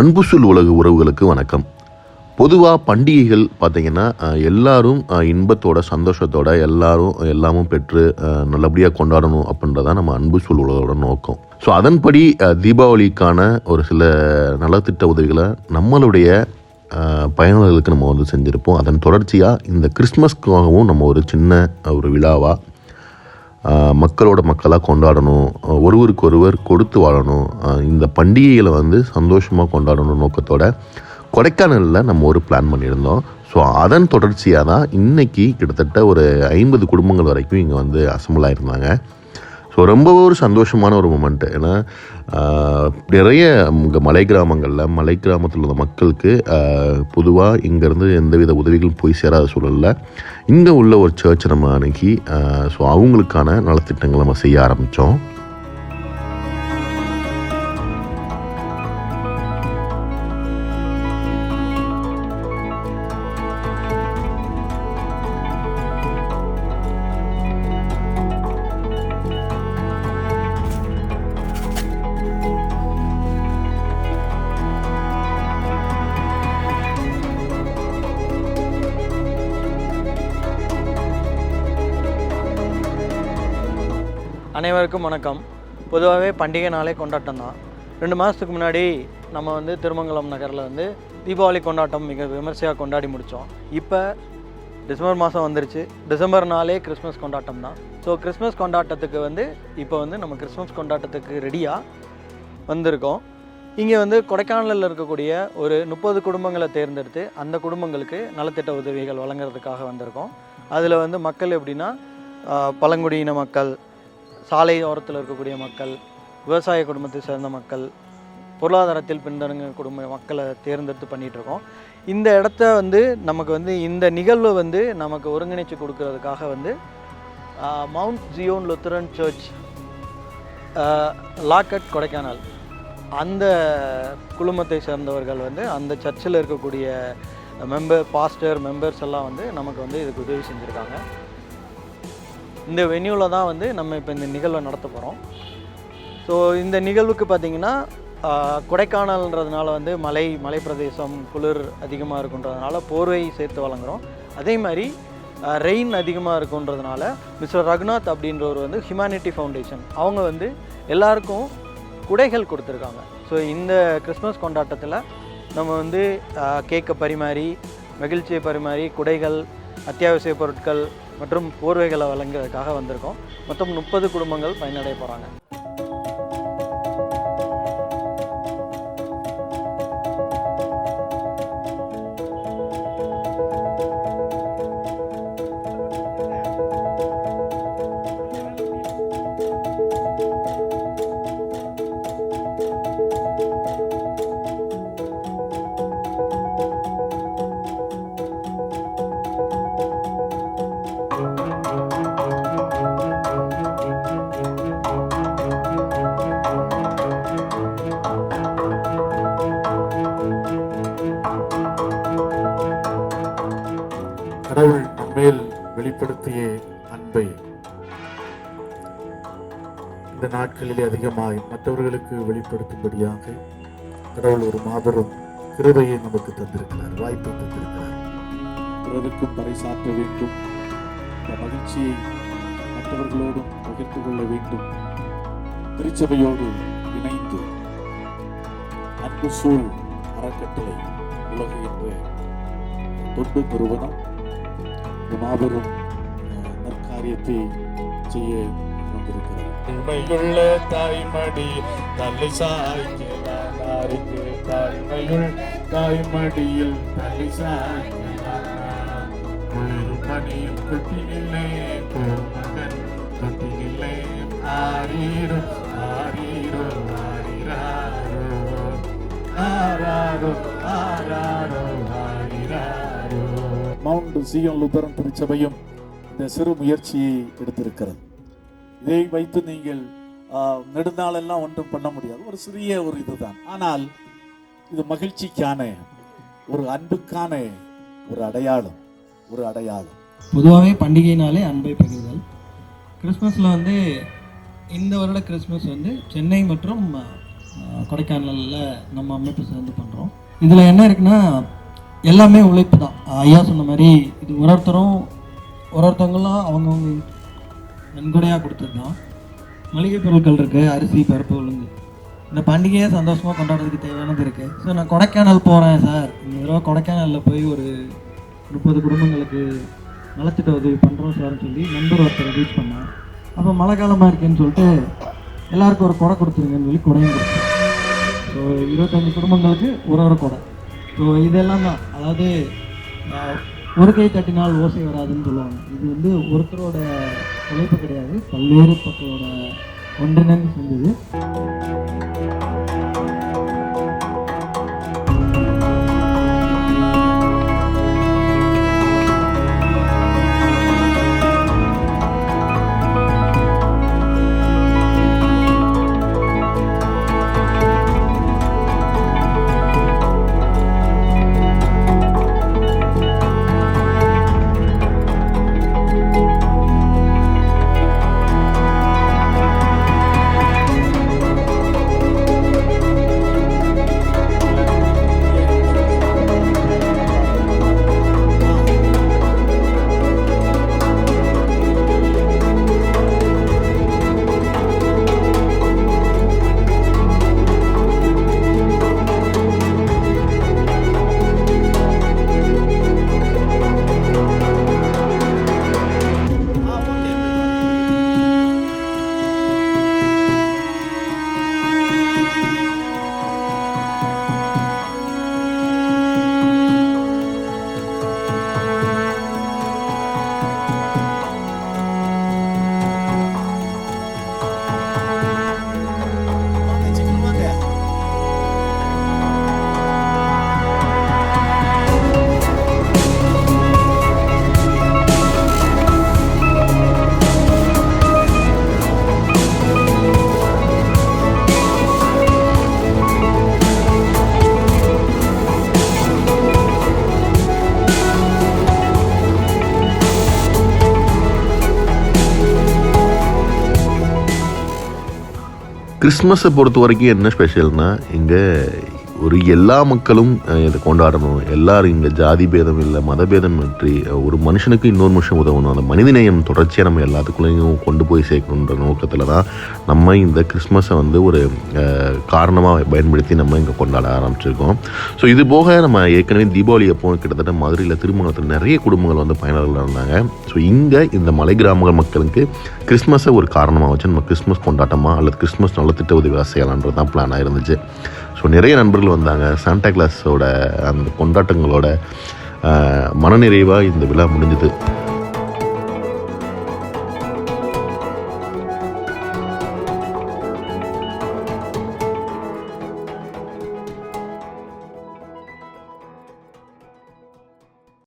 அன்பு சொல் உலக உறவுகளுக்கு வணக்கம். பொதுவாக பண்டிகைகள் பார்த்திங்கன்னா எல்லாரும் இன்பத்தோட சந்தோஷத்தோட எல்லாரும் எல்லாமும் பெற்று நல்லபடியாக கொண்டாடணும் அப்படின்றதான் நம்ம அன்பு சொல் உலகோட நோக்கம். ஸோ அதன்படி தீபாவளிக்கான ஒரு சில நலத்திட்ட உதவிகளை நம்மளுடைய பயனாளர்களுக்கு நம்ம வந்து செஞ்சுருப்போம். அதன் தொடர்ச்சியாக இந்த கிறிஸ்மஸ்க்காகவும் நம்ம ஒரு சின்ன ஒரு விழாவாக மக்களோட மக்களாக கொண்டாடணும். ஒருவருக்கு ஒருவர் கொடுத்து வாழணும். இந்த பண்டிகைகளை வந்து சந்தோஷமாக கொண்டாடணும் நோக்கத்தோட கொடைக்கானலில் நம்ம ஒரு பிளான் பண்ணியிருந்தோம். ஸோ அதன் தொடர்ச்சியாக தான் இன்னைக்கு கிட்டத்தட்ட ஒரு ஐம்பது குடும்பங்கள் வரைக்கும் இங்கே வந்து அசம்பிள் ஆயிருந்தாங்க. ஸோ ரொம்ப ஒரு சந்தோஷமான ஒரு மூமெண்ட்டு ஏன்னா நிறைய இங்கே மலை கிராமங்களில் மலை கிராமத்தில் உள்ள மக்களுக்கு பொதுவாக இங்கேருந்து எந்தவித உதவிகளும் போய் சேராத சூழலில் இங்கே உள்ள ஒரு சர்ச் நம்ம அணுகி ஸோ அவங்களுக்கான நலத்திட்டங்களை நம்ம செய்ய ஆரம்பித்தோம் அனைவருக்கும் வணக்கம். பொதுவாகவே பண்டிகை நாளே கொண்டாட்டம் தான் ரெண்டு மாதத்துக்கு முன்னாடி நம்ம வந்து திருமங்கலம் நகரில் வந்து தீபாவளி கொண்டாட்டம் மிக விமர்சையாக கொண்டாடி முடித்தோம் இப்போ டிசம்பர் மாதம் வந்துருச்சு. டிசம்பர் நாளே கிறிஸ்மஸ் கொண்டாட்டம் தான் ஸோ கிறிஸ்மஸ் கொண்டாட்டத்துக்கு வந்து இப்போ வந்து நம்ம கிறிஸ்மஸ் கொண்டாட்டத்துக்கு ரெடியாக வந்திருக்கோம். இங்கே வந்து கொடைக்கானலில் இருக்கக்கூடிய ஒரு முப்பது குடும்பங்களை தேர்ந்தெடுத்து அந்த குடும்பங்களுக்கு நலத்திட்ட உதவிகள் வழங்குறதுக்காக வந்திருக்கோம். அதில் வந்து மக்கள் எப்படின்னா பழங்குடியின மக்கள் சாலை ஓரத்தில் இருக்கக்கூடிய மக்கள் விவசாய குடும்பத்தை சேர்ந்த மக்கள் பொருளாதாரத்தில் பின்தங்கிய குடும்ப மக்களை தேர்ந்தெடுத்து பண்ணிகிட்ருக்கோம் இந்த இடத்த வந்து நமக்கு வந்து இந்த நிகழ்வு வந்து நமக்கு ஒருங்கிணைச்சு கொடுக்கறதுக்காக வந்து மவுண்ட் ஜியோன் லுத்தரன் சர்ச் லாக்கட் கொடைக்கானல் அந்த குழுமத்தை சேர்ந்தவர்கள் வந்து அந்த சர்ச்சில் இருக்கக்கூடிய மெம்பர் பாஸ்டர் மெம்பர்ஸ் எல்லாம் வந்து நமக்கு வந்து இதுக்கு உதவி செஞ்சுருக்காங்க. இந்த வென்யூவில் தான் வந்து நம்ம இப்போ இந்த நிகழ்வை நடத்த போகிறோம் ஸோ இந்த நிகழ்வுக்கு பார்த்திங்கன்னா கொடைக்கானல்ன்றதுனால வந்து மலை மலை பிரதேசம் குளிர் அதிகமாக இருக்குன்றதுனால போர்வை சேர்த்து வழங்குகிறோம் அதே மாதிரி ரெயின் அதிகமாக இருக்குன்றதுனால மிஸ்டர் ரகுநாத் அப்படின்றவர் வந்து ஹியூமனிட்டி ஃபவுண்டேஷன் அவங்க வந்து எல்லாருக்கும் குடைகள் கொடுத்துருக்காங்க. ஸோ இந்த கிறிஸ்மஸ் கொண்டாட்டத்தில் நம்ம வந்து கேக்கை பரிமாறி மகிழ்ச்சியை பரிமாறி குடைகள் அத்தியாவசிய பொருட்கள் மற்றும் போர்வைகளை வழங்குவதற்காக வந்திருக்கோம். மொத்தம் முப்பது குடும்பங்கள் பயனடைய போகிறாங்க வெளிப்படுத்திய அன்பை. இந்த நாட்களிலே அதிகமாய் மற்றவர்களுக்கு வெளிப்படுத்தும்படியாக கடவுள் ஒரு மாபெரும் கிருபையை நமக்கு தந்திருக்கிறார் வாய்ப்பை தந்திருக்கிறார். பிறருக்கும் பறைசாற்ற வேண்டும். இந்த மகிழ்ச்சியை மற்றவர்களோடும் பகிர்ந்து கொள்ள வேண்டும். திருச்சபையோடு இணைந்து அன்பு சூழ் அறக்கட்டளை உலக என்ற தொண்டு நிறுவனம் இந்த மாபெரும் நற்காரியத்தை செய்ய வந்திருக்கிறார். உண்மையுள்ள தாய்மடி தலை சாய்க்கிறாருக்கு தாய்மையுள் தாய்மடியில் தலை சாய்க்கிறார் குளிர் பணியும் கொட்டினில்லே மகன் கொட்டினில்லே ஆரீரோ ஆரீரோ ஆரிராரோ. ஆராரோ ஆராரோ. மவுண்ட் சியோன் லுத்தரன் திருச்சபையும் இந்த சிறு முயற்சியை எடுத்திருக்கிறது. இதை வைத்து நீங்கள் நெடுநாளெல்லாம் ஒன்றும் பண்ண முடியாது. ஒரு சிறிய ஒரு இதுதான். ஆனால் இது மகிழ்ச்சிக்கான ஒரு அன்புக்கான ஒரு அடையாளம் ஒரு அடையாளம். பொதுவாகவே பண்டிகைனாலே அன்பை பகிர்தல். கிறிஸ்மஸில் வந்து இந்த வருட கிறிஸ்மஸ் வந்து சென்னை மற்றும் கொடைக்கானலில் நம்ம அமைப்பு சேர்ந்து பண்ணுறோம் இதில் என்ன இருக்குன்னா எல்லாமே உழைப்பு தான். ஐயா சொன்ன மாதிரி இது ஒரு ஒருத்தரும் ஒரு ஒருத்தவங்களும் அவங்கவுங்க நன்கொடையாக கொடுத்தது தான். மளிகை பொருட்கள் இருக்குது அரிசி பருப்பு உளுந்து. இந்த பண்டிகையை சந்தோஷமாக கொண்டாடுறதுக்கு தேவையானது இருக்குது ஸோ நான் கொடைக்கானல் போகிறேன் சார். இந்த தடவை கொடைக்கானலில் போய் ஒரு முப்பது குடும்பங்களுக்கு நலத்திட்ட உதவி பண்ணுறோம் சார்னு சொல்லி நண்பர் ஒருத்தர் ரீச் பண்ணேன் அப்போ மழை காலமாக இருக்குன்னு சொல்லிட்டு எல்லாருக்கும் ஒரு கொடை கொடுத்துருங்கன்னு சொல்லி கொடையும் கொடுத்தேன் ஸோ இருபத்தஞ்சு குடும்பங்களுக்கு ஒரு ஒரு கொடை. ஸோ இதெல்லாம் தான். அதாவது ஒரு கை தட்டினால் ஓசை வராதுன்னு சொல்லுவாங்க. இது வந்து ஒருத்தரோட உழைப்பு கிடையாது பல்வேறு மக்களோட ஒன்றிணைந்து செஞ்சது. கிறிஸ்மஸை பொறுத்த வரைக்கும் என்ன ஸ்பெஷல்னால் இங்கே ஒரு எல்லா மக்களும் இதை கொண்டாடணும். எல்லாரும் இங்கே ஜாதி பேதம் இல்லை மதபேதம் பற்றி ஒரு மனுஷனுக்கு இன்னொரு மனுஷன் உதவணும். அந்த மனிதநேயம் தொடர்ச்சியாக நம்ம எல்லாத்துக்குள்ளேயும் கொண்டு போய் சேர்க்கணுன்ற நோக்கத்தில் தான் நம்ம இந்த கிறிஸ்மஸை வந்து ஒரு காரணமாக பயன்படுத்தி நம்ம இங்கே கொண்டாட ஆரம்பிச்சிருக்கோம். ஸோ இது போக நம்ம ஏற்கனவே தீபாவளி அப்போ கிட்டத்தட்ட மதுரையில் திருமணத்தில் நிறைய குடும்பங்கள் வந்து பயனாளர்கள் இருந்தாங்க. ஸோ இங்கே இந்த மலை கிராமங்கள் மக்களுக்கு கிறிஸ்மஸை ஒரு காரணமாக வச்சு நம்ம கிறிஸ்மஸ் கொண்டாட்டமாக அல்லது கிறிஸ்மஸ் நலத்திட்ட உதவி செய்யலான்றது தான் பிளானாக இருந்துச்சு. ஸோ நிறைய நண்பர்கள் வந்தாங்க. சாண்டா கிளாஸோட அந்த கொண்டாட்டங்களோட மனநிறைவாக இந்த விழா முடிஞ்சுது.